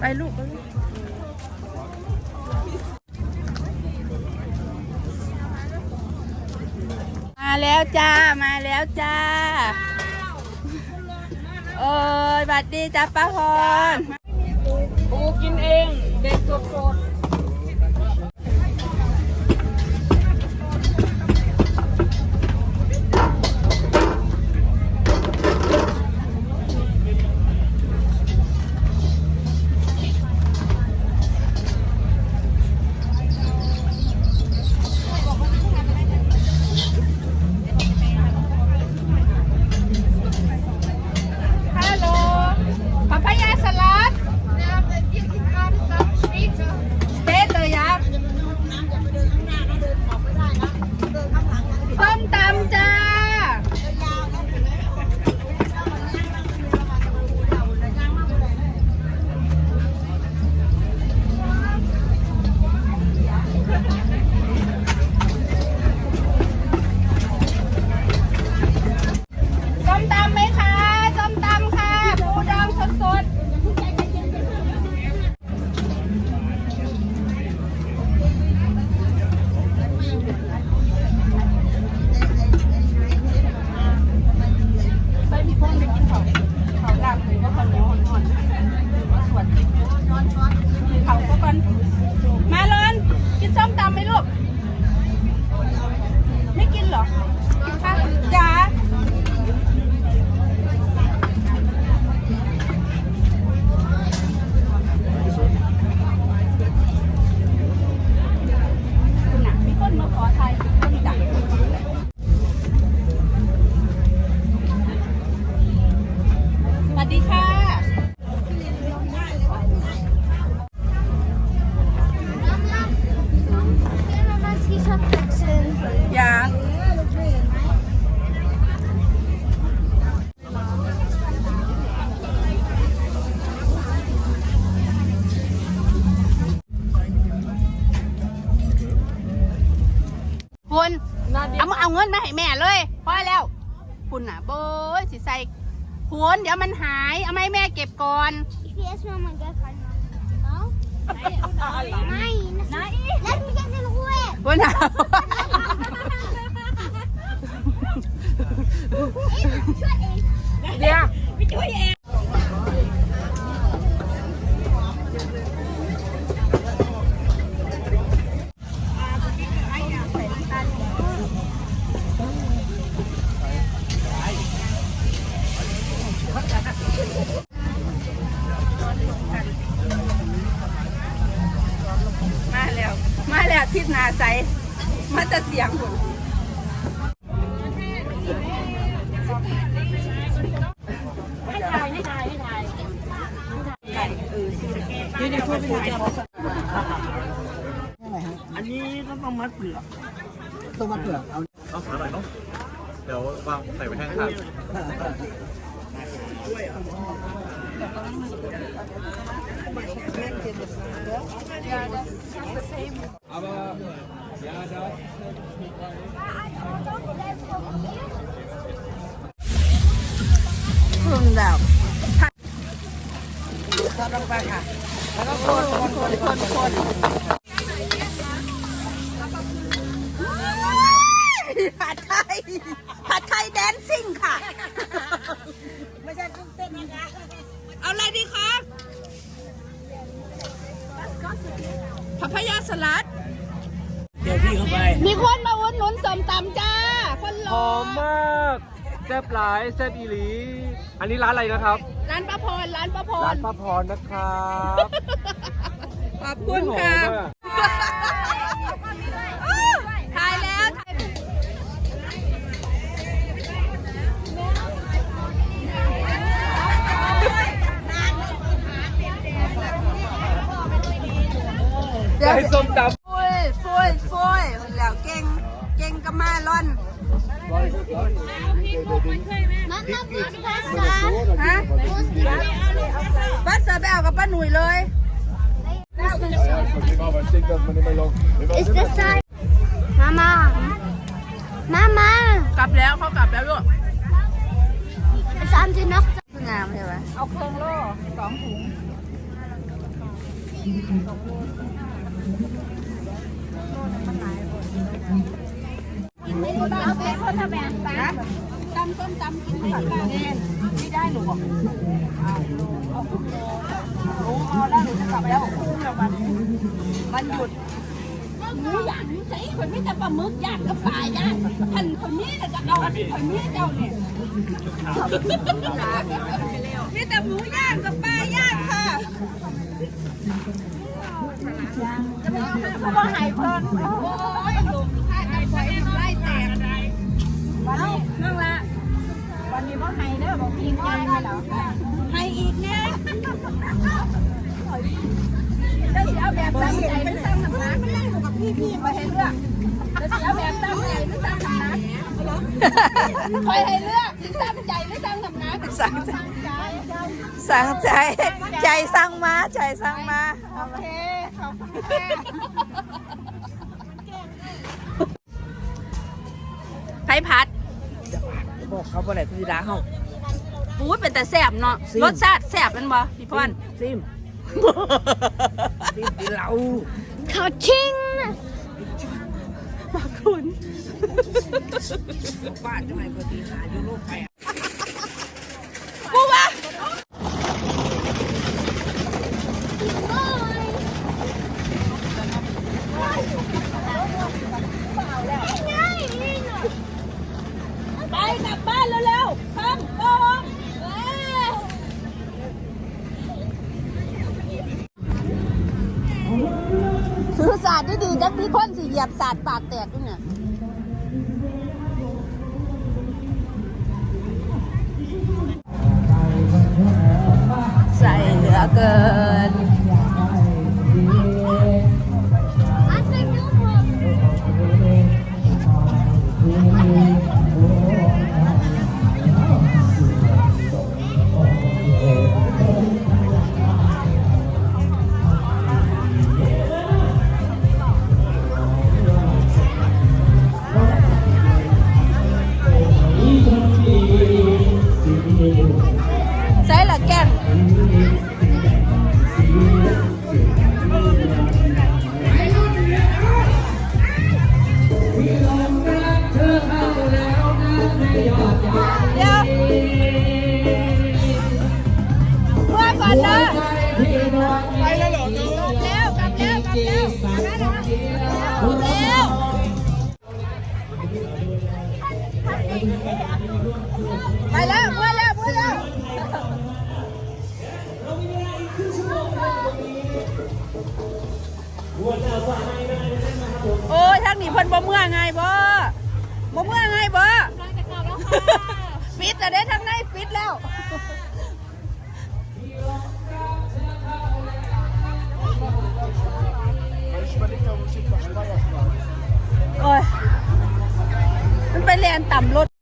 ไปลูกไปลูกมาแล้วจ้า มาแล้วจ้า เอ้ยบัดดีจ้าป้าพรปูกินเอง เด็กสดฮั คุณๆน่าดีเอามาเอาเงินมาให้แม่เลยพอแล้ว คุณน่ะโบยสิใส่หวนเดี๋ยวมันหายเอามาให้แม่เก็บก่อน Ich will erstmal mein Geld reinmachen. Nein, nein. Lass mich jetzt in Ruhe. คุณน่ะเดี๋ยวมา อันนี้ก็ต้องมัดเปลือกต้องมาเปลือกเอาเอาขาหน่อยเนาะเดี๋ยววางใส่ไว้แห้งครับคุณแบบทอดลงไปค่ะ แล้วก็คนคนคนคนผัดไทยผัดไทยแดนซิ่งค่ะ ซ่บหลายแซ่บอีหลี อันนี้ร้านอะไรนะครับ ร้านป้าพรร้านป้าพร้ารนป้าพรนะครับขอบคุณค่ะหอมมากถ่ายแล้ว เดี๋ยวใส่ส้มตฟุยฟุยฟุยแล้วเก่ง เก่งก็มาล่อน Mama, wo ist Wasser? ฮะบัสเซอร์ไปเอากับป้าหนุ่ยเลย Ist das da? Mama. Mama. กลับแล้วเขากลับแล้วลูก Was haben Sie noch? งามใช่ไหมเอาเครื่องโล่สองถุงเอาไปคนทำแบบนะตำส้มตำกินไม่ได้ไม่ได้หนูบอกเอาเอาคุกโลรู้เอาแล้วหนูจะกลับไปแล้วบอกคุ้มแล้วมันมันหยุดหมูย่างนี่ใส่คนไม่แต่ปลาหมึกย่างกับปลาย่างพันคนนี้จะเอาคนนี้เจ้าเนี่ยนี่แต่หมูย่างกับปลาย่างค่ะจะไปเอาให้เขาว่าหายเพลิน ใจไปแล้อีกเนี่ยเจ้าเสียแบบตั้งใจไม่ตั้งหนักนะไม่เล่นกับพี่พี่มาให้เลือกเจ้าเสียแบบตั้งใจไม่ตั้งหนักนะคอยให้เลือกตั้งใจไม่ตั้งหนักนะสั่งใจสั่งใจ ใจสั่งมา ใจสั่งมาโอเคขอบคุณไผ่พัดบอกเขาบ่ได้พี่ดาเฮา ปูดเป็นแต่แสบเนาะซิมรสชาติแสบเป็นบ่พี่พรซิมซิมกินเหล้าเขาชิงคุณบ้านจะให้พอดีหาอยู่โลกแปด กูวะ ไปกลับบ้านเร็วๆข้ามโกงซื้อศาสตร์ดีๆจักมี คนสิเหยียบสาดปากแตกด้วยเนี่ยใส่เหลือเกิน ไปแล้วไปแล้วไปแล้วโอ้ยทางนี้เพิ่นบ่เมื่อไงบ่บ่เมื่อไง